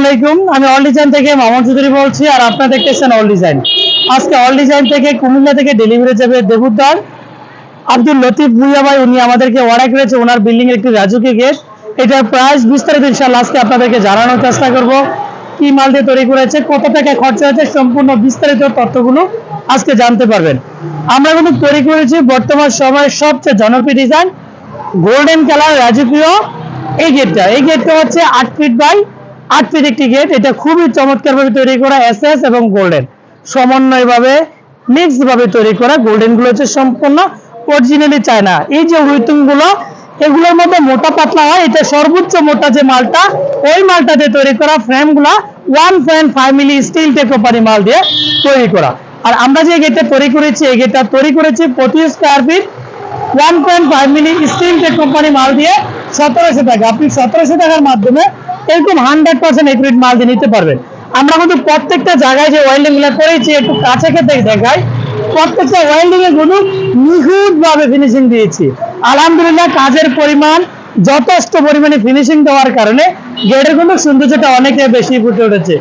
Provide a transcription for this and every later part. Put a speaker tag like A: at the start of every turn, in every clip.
A: আলাইকুম। আমি all design থেকে মামুন চৌধুরী বলছি আর আপনারা দেখতেছেন অল ডিজাইন আজকে অল ডিজাইন থেকে কুমিল্লা থেকে ডেলিভারি যাবে দেবুদ্দার আব্দুল লতিফ ভুইয়া ভাই, উনি আমাদেরকে অর্ডার করেছে ওনার বিল্ডিং এর একটি রাজুকি গেট। এটার প্রাইস বিস্তারিত ইনশাল্লাহ আজকে আপনাদেরকে জানানোর চেষ্টা করব। কি মাল দিয়ে তৈরি করেছে, কত টাকা খরচা হয়েছে, সম্পূর্ণ বিস্তারিত তথ্যগুলো আজকে জানতে পারবেন। আমরা কিন্তু তৈরি করেছি বর্তমান সময়ের সবচেয়ে জনপ্রিয় ডিজাইন গোল্ডেন কালার রাজকীয়। এই গেটটা এই গেটটা হচ্ছে আট ফিট বাই আট ফিট একটি গেট এটা খুবই চমৎকার ভাবে তৈরি করা এস এস এবং গোল্ডেন সমন্বয় ভাবে মিক্স ভাবে তৈরি করা গোল্ডেনগুলো হচ্ছে সম্পূর্ণ অরিজিনালি চায়না এই যে উইথিংগুলো এগুলোর মধ্যে মোটা পাতলা হয়, এটা সর্বোচ্চ মোটা যে মালটা, ওই মালটা দিয়ে তৈরি করা ফ্রেমগুলা one point five milli steel tech company মাল দিয়ে তৈরি করা। আর আমরা যে গেটটা তৈরি করেছি, এই গেটটা তৈরি করেছি প্রতি square feet one point five milli steel tech company মাল দিয়ে সতেরোশো টাকা। আপনি সতেরোশো টাকার মাধ্যমে এরকম হান্ড্রেড পার্সেন্ট একুরেট মাল দিয়ে নিতে পারবেন আমরা কিন্তু প্রত্যেকটা জায়গায় যে ওয়েল্ডিংগুলো করেছি, একটু কাছে খেতে দেখাই, প্রত্যেকটা ওয়েল্ডিং এরগুলো নিখুঁত ভাবে ফিনিশিং দিয়েছি। আলহামদুলিল্লাহ, কাজের পরিমাণ যথেষ্ট পরিমাণে ফিনিশিং দেওয়ার কারণে গেটের কিন্তু সৌন্দর্যটা অনেকটাই বেশি ফুটে উঠেছে।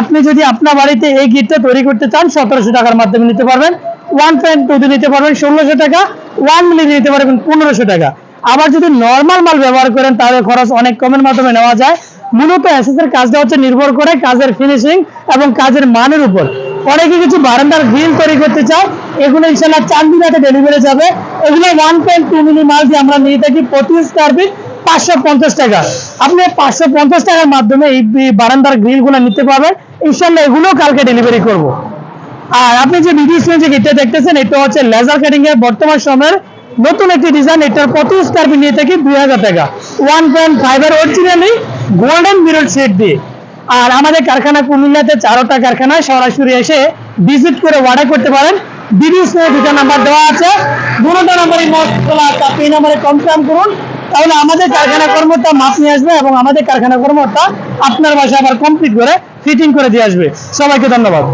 A: আপনি যদি আপনার বাড়িতে এই গিটটা তৈরি করতে চান, সতেরোশো টাকার মাধ্যমে নিতে পারবেন। ওয়ান পয়েন্ট টু নিতে পারবেন, ষোলোশো টাকা। ওয়ান মিলি নিতে পারবেন, পনেরোশো টাকা। আবার যদি নর্মাল মাল ব্যবহার করেন, তাহলে খরচ অনেক কমের মাধ্যমে নেওয়া যায়। মূলত এসএস এর কাজটা হচ্ছে নির্ভর করে কাজের ফিনিশিং এবং কাজের মানের উপর। অনেকে কিছু বারান্দার গ্রিল তৈরি করতে চাও এগুলো ইনশাল্লাহ চান্দিনাতে ডেলিভারি যাবে। এগুলো ওয়ান পয়েন্ট টু মিলি মাল দিয়ে আমরা নিয়ে থাকি প্রতি স্কোয়ার ফিট পাঁচশো পঞ্চাশ টাকা। আপনি পাঁচশো পঞ্চাশ টাকার মাধ্যমে এই বারান্দার গ্রিলগুলো নিতে পারবেন। ইনশাল্লাহ এগুলো কালকে ডেলিভারি করব। আর আপনি যে ভিডিও স্ক্রিনে গেটটা দেখতেছেন, এটা হচ্ছে লেজার কাটিং এর বর্তমান সময়ের নতুন একটি ডিজাইন এটার প্রতি স্কোয়ার ফিট নিয়ে থাকি দুই হাজার টাকা। ওয়ান পয়েন্ট ফাইভের অরিজিনালি গোল্ডেন মিরর সেট দিয়ে। আর আমাদের কারখানা কুমিল্লাতে চারোটা কারখানায় সরাসরি এসে ভিজিট করে অর্ডার করতে পারেন। বিডিও দুটো নাম্বার দেওয়া আছে। দুটো নাম্বারে মত এই নাম্বারে কনফার্ম করুন। তাহলে আমাদের কারখানা কর্মটা মাপ নিয়ে আসবে এবং আমাদের কারখানা কর্মটা আপনার বাসায় আবার কমপ্লিট করে ফিটিং করে দিয়ে আসবে। সবাইকে ধন্যবাদ।